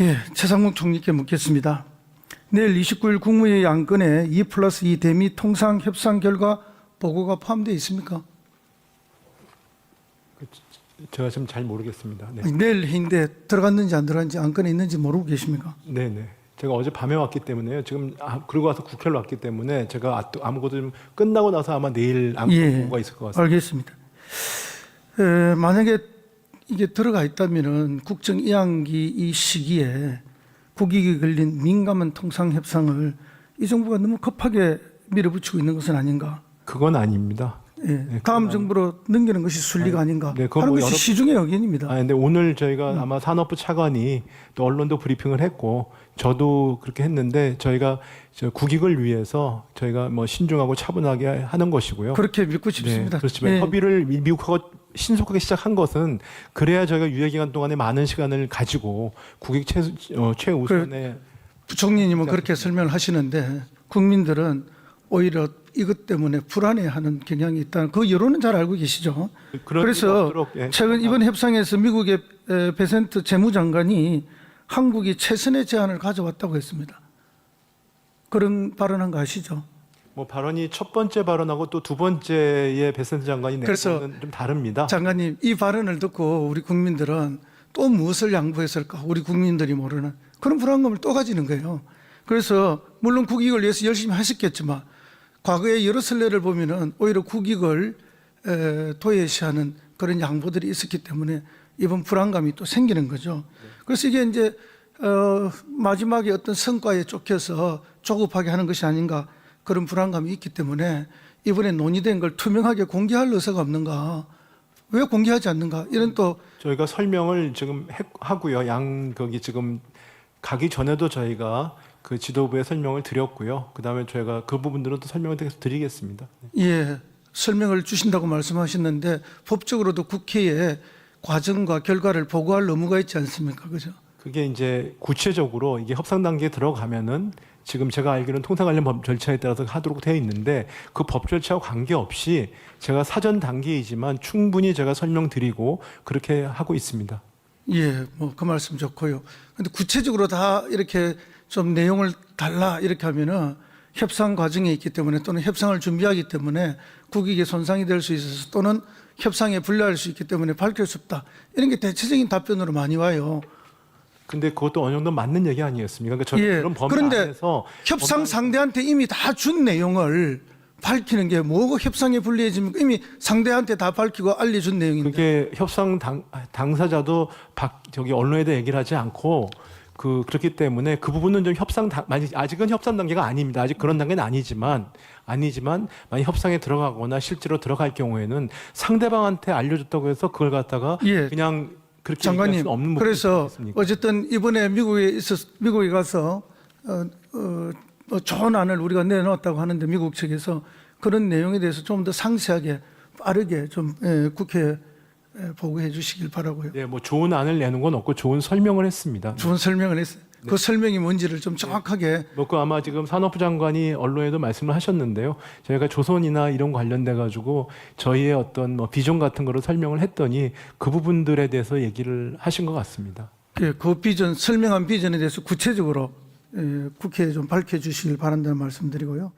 예, 최상목 총리께 묻겠습니다. 내일 29일 국무회의 안건에 2 플러스 2 대미 통상 협상 결과 보고가 포함되어 있습니까? 제가 지금 잘 모르겠습니다. 네. 아니, 내일 회의인데 들어갔는지 안 들어갔는지 안건에 있는지 모르고 계십니까? 네, 네. 제가 어제 밤에 왔기 때문에요. 지금 아, 그러고 와서 국회로 왔기 때문에 제가 아- 또 아무것도 좀 끝나고 나서 아마 내일 안건 예. 보고가 있을 것 같습니다. 알겠습니다. 에, 만약에 이게 들어가 있다면은 국정 이양기 이 시기에 국익이 걸린 민감한 통상 협상을 이 정부가 너무 급하게 밀어붙이고 있는 것은 아닌가? 그건 아닙니다. 예, 다음 정부로 넘기는 것이 순리가 아닌가 네, 그건 하는 뭐 것이 여러- 시중의 의견입니다. 아, 근데 오늘 저희가 아마 산업부 차관이 또 언론도 브리핑을 했고 저도 그렇게 했는데 저희가 저 국익을 위해서 저희가 뭐 신중하고 차분하게 하는 것이고요. 그렇게 믿고 싶습니다. 네, 그렇지만 예. 협의를 미- 미국하고 신속하게 시작한 것은 그래야 저희가 유예 기간 동안에 많은 시간을 가지고 국익 최, 어, 최우선에 부총리님은 그렇게 설명을 하시는데 국민들은 오히려 이것 때문에 불안해하는 경향이 있다는 그 여론은 잘 알고 계시죠. 그런 일이 그래서 없도록, 예. 최근 이번 협상에서 미국의 에, 베센트 재무장관이 한국이 최선의 제안을 가져왔다고 했습니다. 그런 발언한 거 아시죠? 뭐 발언이 첫 번째 발언하고 또 두 번째의 베센트 장관이 거는 좀 다릅니다. 장관님 이 발언을 듣고 우리 국민들은 또 무엇을 양보했을까? 우리 국민들이 모르는 그런 불안감을 또 가지는 거예요. 그래서 물론 국익을 위해서 열심히 하셨겠지만 과거의 여러 선례를 보면은 오히려 국익을 에, 도외시하는 그런 양보들이 있었기 때문에 이번 불안감이 또 생기는 거죠. 그래서 이게 이제 어, 마지막에 어떤 성과에 쫓겨서 조급하게 하는 것이 아닌가 그런 불안감이 있기 때문에 이번에 논의된 걸 투명하게 공개할 의사가 없는가 왜 공개하지 않는가 이런 또 저희가 설명을 지금 했- 하고요. 양 거기 지금 가기 전에도 저희가 그 지도부에 설명을 드렸고요. 그 다음에 저희가 그 부분들은 또 설명을 계속 드리겠습니다. 예, 설명을 주신다고 말씀하셨는데 법적으로도 국회에 과정과 결과를 보고할 의무가 있지 않습니까? 그죠? 그게 이제 구체적으로 이게 협상 단계에 들어가면은 지금 제가 알기로는 통상 관련 법 절차에 따라서 하도록 되어 있는데 그 법 절차와 관계없이 제가 사전 단계이지만 충분히 제가 설명드리고 그렇게 하고 있습니다. 예, 뭐 그 말씀 좋고요. 근데 구체적으로 다 이렇게 좀 내용을 달라 이렇게 하면은 협상 과정에 있기 때문에 또는 협상을 준비하기 때문에 국익에 손상이 될 수 있어서 또는 협상에 불리할 수 있기 때문에 밝힐 수 없다. 이런 게 대체적인 답변으로 많이 와요. 근데 그것도 어느 정도 맞는 얘기 아니었습니까? 그러니까 저희 예. 그런 범위 그런데 안에서 협상 상대한테 이미 다 준 내용을 밝히는 게 뭐가 협상에 불리해집니까? 이미 상대한테 다 밝히고 알려준 내용인데. 그게 협상 당, 당사자도 박, 저기 언론에다 얘기를 하지 않고 그 그렇기 때문에 그 부분은 좀 협상 당, 아직은 협상 단계가 아닙니다. 아직 그런 단계는 아니지만 아니지만 만약 협상에 들어가거나 실제로 들어갈 경우에는 상대방한테 알려줬다고 해서 그걸 갖다가 예. 그냥 그렇게 장관님, 없는 그래서 있습니까? 어쨌든 이번에 미국에 있었, 미국에 가서 어, 어, 뭐 좋은 안을 우리가 내놓았다고 하는데 미국 측에서 그런 내용에 대해서 좀 더 상세하게 빠르게 좀 예, 국회에 예, 보고해 주시길 바라고요. 네, 뭐 좋은 안을 내는 건 없고 좋은 설명을 했습니다. 좋은 설명을 했어요. 그 설명이 뭔지를 좀 정확하게 뭐그 아마 지금 산업부 장관이 언론에도 말씀을 하셨는데요. 저희가 조선이나 이런 관련돼 가지고 저희의 어떤 뭐 비전 같은 거를 설명을 했더니 그 부분들에 대해서 얘기를 하신 것 같습니다. 예, 그 비전 설명한 비전에 대해서 구체적으로 예, 국회에 좀 밝혀 주시길 바란다는 말씀드리고요.